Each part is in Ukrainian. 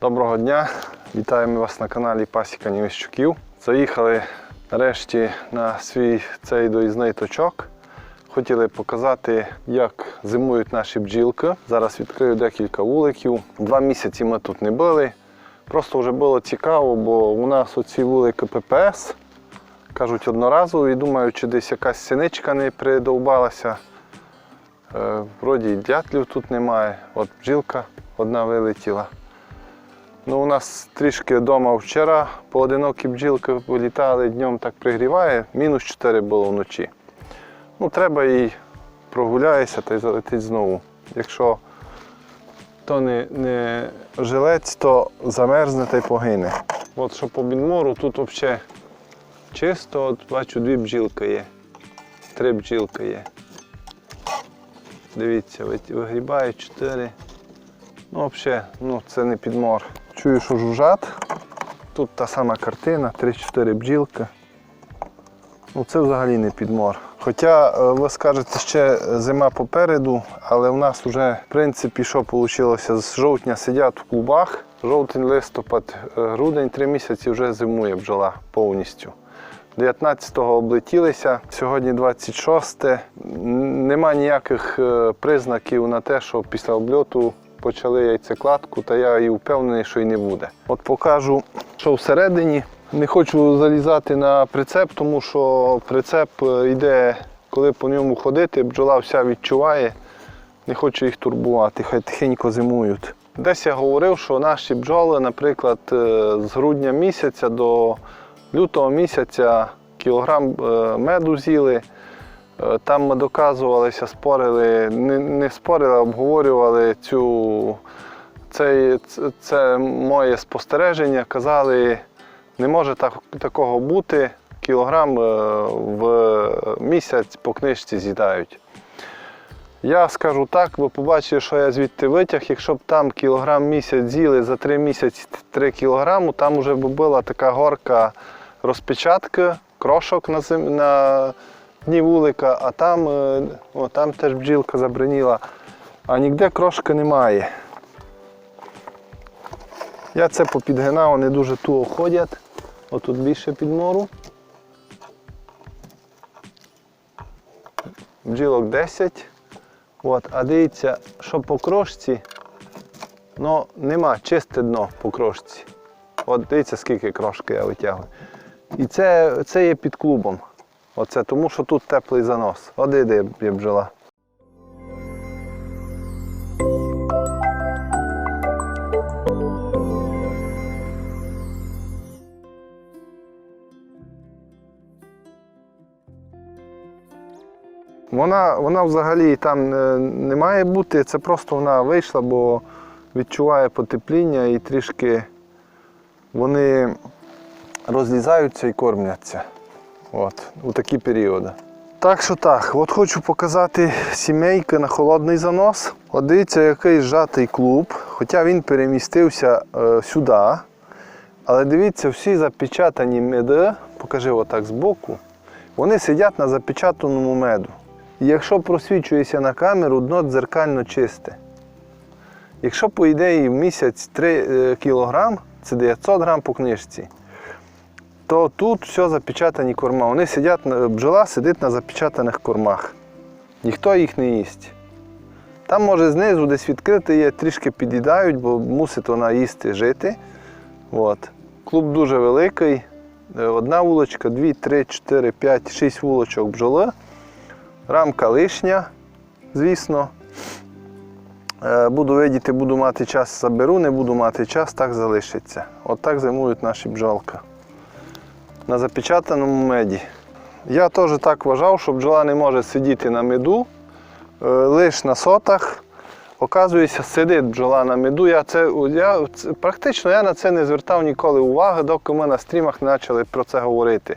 Доброго дня! Вітаємо вас на каналі Пасіка Німіщуків. Заїхали нарешті на свій цей доїзний точок. Хотіли показати, як зимують наші бджілки. Зараз відкрию декілька вуликів. Два місяці ми тут не були. Просто вже було цікаво, бо у нас оці вулики ППС кажуть одноразові. Думаю, чи десь якась синичка не придовбалася. Е, Вроді дятлів тут немає. От бджілка одна вилетіла. Ну, у нас трішки вдома вчора поодинокі бджілки вилітали, днем так пригріває, мінус 4 було вночі. Ну, треба і прогуляєшся та й залетить знову. Якщо то не, не жилець, то замерзне та й погине. От що по Бінмору, тут взагалі чисто, от бачу, дві бджілки є. Три бджілки є. Дивіться, ви- вигрібають чотири. Ну, взагалі, ну, це не підмор. Чую, що жужжать. Тут та сама картина, 3-4 бджілки. Ну, це взагалі не підмор. Хоча е, ви скажете, ще зима попереду, але в нас вже, в принципі, що вийшло, з жовтня сидять в клубах. Жовтень, листопад, е, грудень, три місяці вже зимує бджола повністю. 19-го облетілися, сьогодні 26. Н- Нема ніяких е, признаків на те, що після обльоту почали яйцекладку, та я і впевнений, що і не буде. От покажу, що всередині. Не хочу залізати на прицеп, тому що прицеп е, йде, коли по ньому ходити, бджола вся відчуває. Не хочу їх турбувати, хай тихенько зимують. Десь я говорив, що наші бджоли, наприклад, е, з грудня місяця до лютого місяця кілограм е, меду з'їли. Е, Там ми доказувалися, спорили, не, не спорили, а обговорювали цю, це, це, моє спостереження. Казали, не може так, такого бути. Кілограм е, в місяць по книжці з'їдають. Я скажу так, ви побачили, що я звідти витяг. Якщо б там кілограм місяць з'їли за три місяці 3 кілограму, там вже б була така горка розпечатки, крошок на, зим... дні вулика, а там, е, о, там теж бджілка забриніла. А ніде крошки немає. Я це попідгинав, вони дуже туго ходять. Отут більше підмору. Бджілок 10. От, а дивіться, що по крошці, ну нема, чисте дно по крошці. От дивіться, скільки крошки я витягую. І це, це є під клубом. Оце, тому що тут теплий занос. Де є є бджола. Вона, вона взагалі там е, не має бути, це просто вона вийшла, бо відчуває потепління і трішки вони розлізаються і кормляться. От, у такі періоди. Так що так, от хочу показати сімейки на холодний занос. От дивіться, який зжатий клуб, хоча він перемістився е, сюди. Але дивіться, всі запечатані меди, покажи отак збоку, вони сидять на запечатаному меду. І якщо просвічується на камеру, дно дзеркально чисте. Якщо, по ідеї, в місяць 3 кг, це 900 грам по книжці, то тут все запечатані корма. Вони сидять, бджола сидить на запечатаних кормах. Ніхто їх не їсть. Там може знизу десь відкрити є, трішки під'їдають, бо мусить вона їсти жити. От. Клуб дуже великий. Е, Одна вулочка, дві, три, чотири, п'ять, шість вулочок бджоли. Рамка лишня, звісно. Е, Буду видіти, буду мати час, заберу, не буду мати час, так залишиться. От так зимують наші бджолки. На запечатаному меді. Я теж так вважав, що бджола не може сидіти на меду, е, лише на сотах. Оказується, сидить бджола на меду. Я це, я, це- практично я на це не звертав ніколи уваги, доки ми на стрімах не почали про це говорити.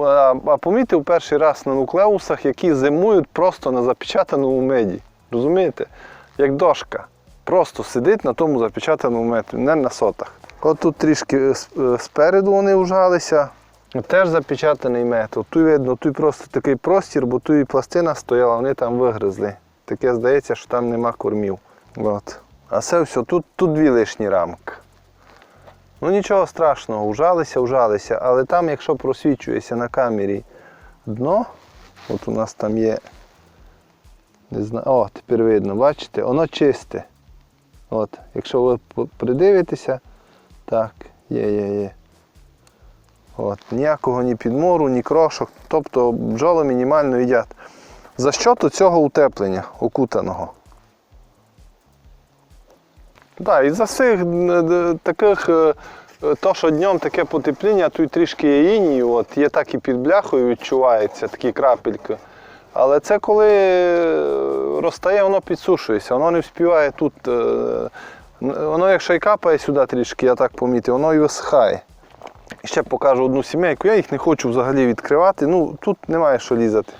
А, а помітив перший раз на нуклеусах, які зимують просто на запечатаному меді. Розумієте? Як дошка. Просто сидить на тому запечатаному меді, не на сотах. От тут трішки е, е, спереду вони ужалися. Теж запечатаний мед. От тут видно, тут просто такий простір, бо тут і пластина стояла, вони там вигризли. Таке здається, що там нема кормів. От. А це все, тут, тут дві лишні рамки. Ну нічого страшного, ужалися, ужалися, але там, якщо просвічується на камері дно, от у нас там є, не знаю, о, тепер видно, бачите, воно чисте. От, якщо ви придивитеся, так, є, є, є. От, ніякого ні підмору, ні крошок, тобто бджоли мінімально їдять. За що то цього утеплення окутаного? Так, і за всіх е, таких, е, е, то, що днем таке потепління, тут трішки є інію, от є так і під бляхою відчувається, такі крапельки. Але це коли е, розтає, воно підсушується, воно не вспіває тут. Е, н- Воно якщо й капає сюди трішки, я так помітив, воно і висихає. Ще покажу одну сімейку, я їх не хочу взагалі відкривати. Ну, тут немає що лізати.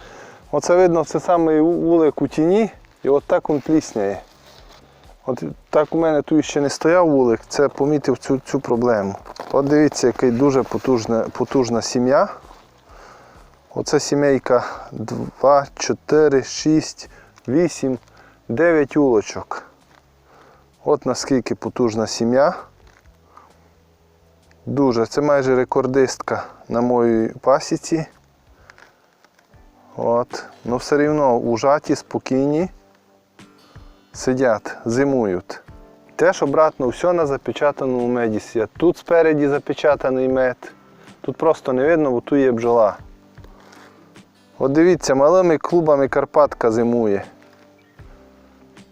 Оце видно, це саме вулик у тіні, і от так він плісняє. От так у мене тут ще не стояв вулик, це помітив цю, цю проблему. От дивіться, яка дуже потужна, потужна сім'я. Оце сімейка 2, 4, 6, 8, 9 улочок. От наскільки потужна сім'я. Дуже, це майже рекордистка на моїй пасіці. От. Ну все рівно ужаті, спокійні сидять, зимують. Теж обратно все на запечатаному меді свят. Тут спереді запечатаний мед. Тут просто не видно, бо тут є бджола. От дивіться, малими клубами Карпатка зимує.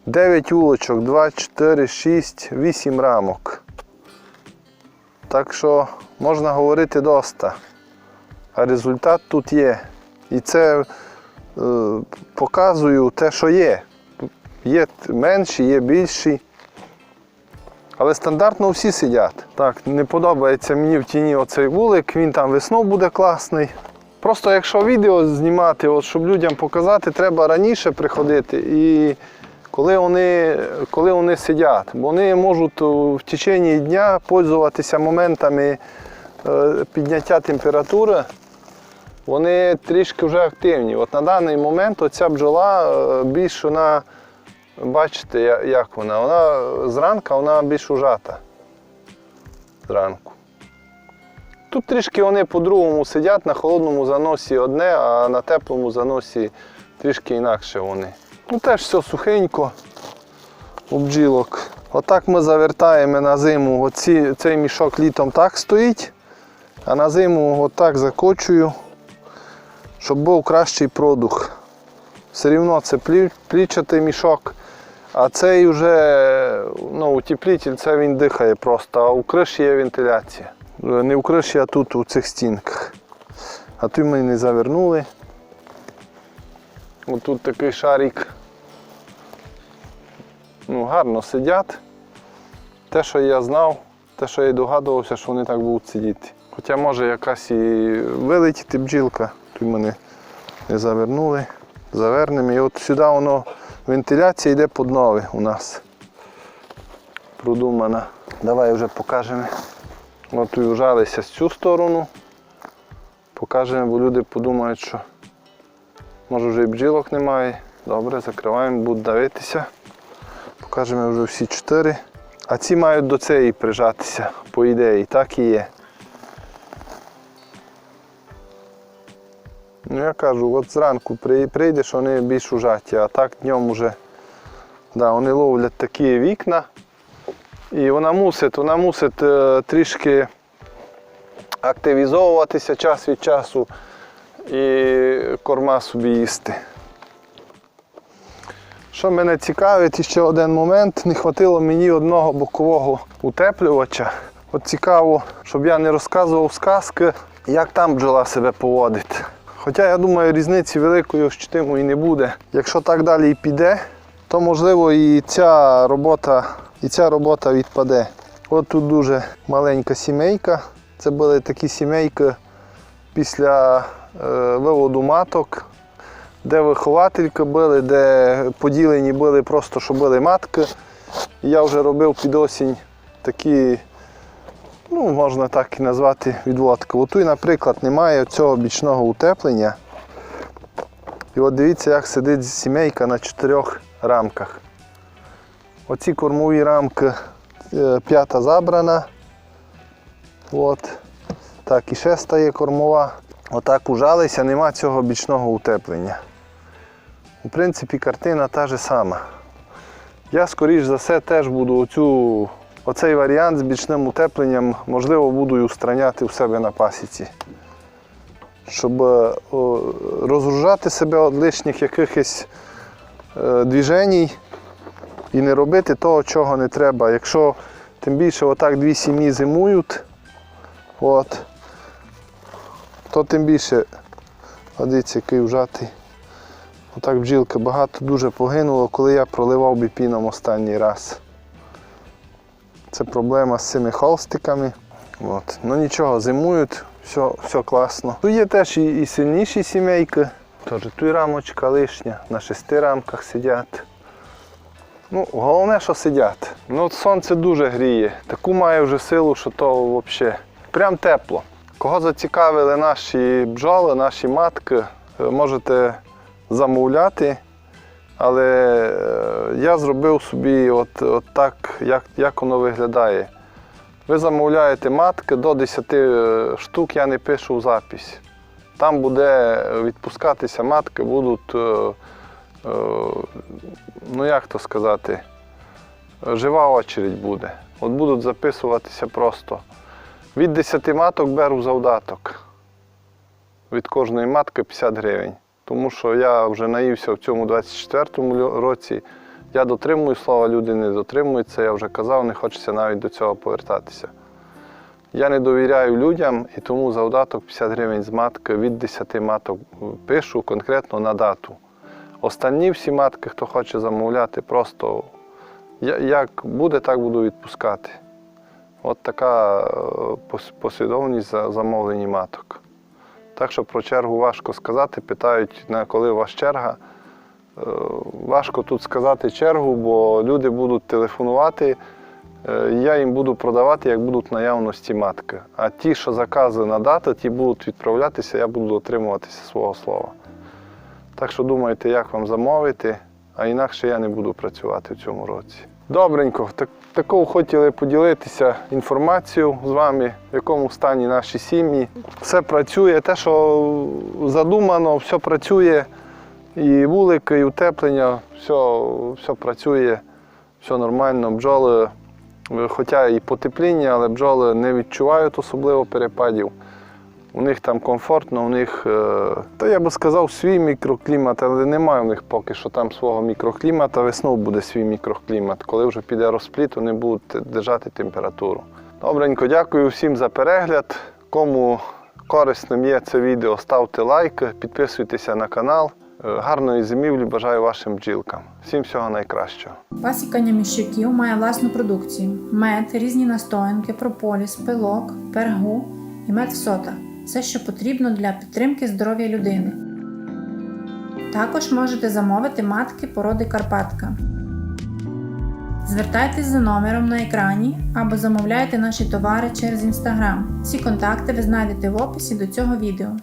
9 улочок, 2, 4, 6, 8 рамок. Так що можна говорити доста. А результат тут є. І це е, показую те, що є. Є менші, є більші. Але стандартно всі сидять. Так, не подобається мені в тіні оцей вулик, він там весною буде класний. Просто якщо відео знімати, от, щоб людям показати, треба раніше приходити і коли вони, коли вони сидять. Вони можуть в течение дня пользуватися моментами е, підняття температури. Вони трішки вже активні. От на даний момент оця бджола е, більш вона, бачите, як вона? Вона зранку вона більш ужата. Зранку. Тут трішки вони по-другому сидять, на холодному заносі одне, а на теплому заносі трішки інакше вони. Ну теж все сухенько у бджілок. Отак ми завертаємо на зиму. Оці, цей мішок літом так стоїть, а на зиму отак закочую щоб був кращий продух. Все рівно це плічатий мішок, а цей вже ну, утеплитель, це він дихає просто, а у криші є вентиляція. Не у криші, а тут у цих стінках. А тут ми не завернули. Ось тут такий шарик. Ну, гарно сидять. Те, що я знав, те, що я догадувався, що вони так будуть сидіти. Хоча може якась і вилетіти бджілка, тут мене не завернули, завернемо. І от сюди воно вентиляція йде під нове у нас. Продумана. Давай вже покажемо. От тут з цю сторону. Покажемо, бо люди подумають, що може вже і бджілок немає. Добре, закриваємо, будуть дивитися. Покажемо вже всі чотири. А ці мають до цієї прижатися, по ідеї, так і є. Ну я кажу, от зранку прийдеш, вони більш ужаті, а так днем уже да, вони ловлять такі вікна. І вона мусить, вона мусить е, трішки активізовуватися час від часу і корма собі їсти. Що мене цікавить, ще один момент, не хватило мені одного бокового утеплювача. От цікаво, щоб я не розказував сказки, як там бджола себе поводить. Хоча я думаю, різниці великої ощутимої не буде. Якщо так далі і піде, то можливо і ця робота, і ця робота відпаде. От тут дуже маленька сімейка. Це були такі сімейки після виводу маток, де виховательки були, де поділені були просто, що були матки. Я вже робив під осінь такі, ну, можна так і назвати, відводки. Отут, наприклад, немає цього бічного утеплення. І от дивіться, як сидить сімейка на чотирьох рамках. Оці кормові рамки е, п'ята забрана. От. Так, і шеста є кормова. Отак ужалися, нема цього бічного утеплення. У принципі, картина та ж сама. Я, скоріш за все, теж буду оцю, оцей варіант з бічним утепленням, можливо, буду і устраняти в себе на пасіці. Щоб е, о, розгружати себе від лишніх якихось е, движень і не робити того, чого не треба. Якщо тим більше отак дві сім'ї зимують, от, то тим більше, дивіться, який вжатий. Отак бджілки багато дуже погинуло, коли я проливав біпіном останній раз. Це проблема з цими холстиками. От. Ну нічого, зимують, все, все класно. Тут є теж і, і сильніші сімейки. Теж тут рамочка лишня, на шести рамках сидять. Ну, головне, що сидять. Ну, от сонце дуже гріє. Таку має вже силу, що то взагалі. Прям тепло. Кого зацікавили наші бджоли, наші матки, е, можете замовляти. Але е, я зробив собі от, от так, як, як воно виглядає. Ви замовляєте матки до 10 е, штук, я не пишу в запись. Там буде відпускатися матки, будуть, ну як то сказати, жива очередь буде. От будуть записуватися просто. Від 10 маток беру завдаток. Від кожної матки 50 гривень. Тому що я вже наївся в цьому 24-му році. Я дотримую слова, люди не дотримуються, я вже казав, не хочеться навіть до цього повертатися. Я не довіряю людям і тому завдаток 50 гривень з матки від 10 маток пишу конкретно на дату. Останні всі матки, хто хоче замовляти, просто як буде, так буду відпускати. От така е, послідовність за замовлені маток. Так що про чергу важко сказати. Питають, на коли у вас черга. Е, Важко тут сказати чергу, бо люди будуть телефонувати. е, Я їм буду продавати, як будуть наявності матки. А ті, що закази на дату, ті будуть відправлятися, я буду дотримуватися свого слова. Так що думайте, як вам замовити, а інакше я не буду працювати в цьому році. Добренько, так, такого хотіли поділитися інформацією з вами, в якому стані наші сім'ї. Все працює, те, що задумано, все працює. І вулики, і утеплення, все, все працює, все нормально. Бджоли, е, хоча і потепління, але бджоли не відчувають особливо перепадів. У них там комфортно, у них, е, та я би сказав, свій мікроклімат, але немає у них поки що там свого мікроклімата. Весною буде свій мікроклімат. Коли вже піде розпліт, вони будуть держати температуру. Добренько, дякую всім за перегляд. Кому корисним є це відео, ставте лайк, підписуйтеся на канал. Е, Гарної зимівлі бажаю вашим бджілкам. Всім всього найкращого. Пасікання міщуків має власну продукцію: мед, різні настоянки, прополіс, пилок, пергу і мед в сотах все, що потрібно для підтримки здоров'я людини. Також можете замовити матки породи Карпатка. Звертайтесь за номером на екрані або замовляйте наші товари через інстаграм. Всі контакти ви знайдете в описі до цього відео.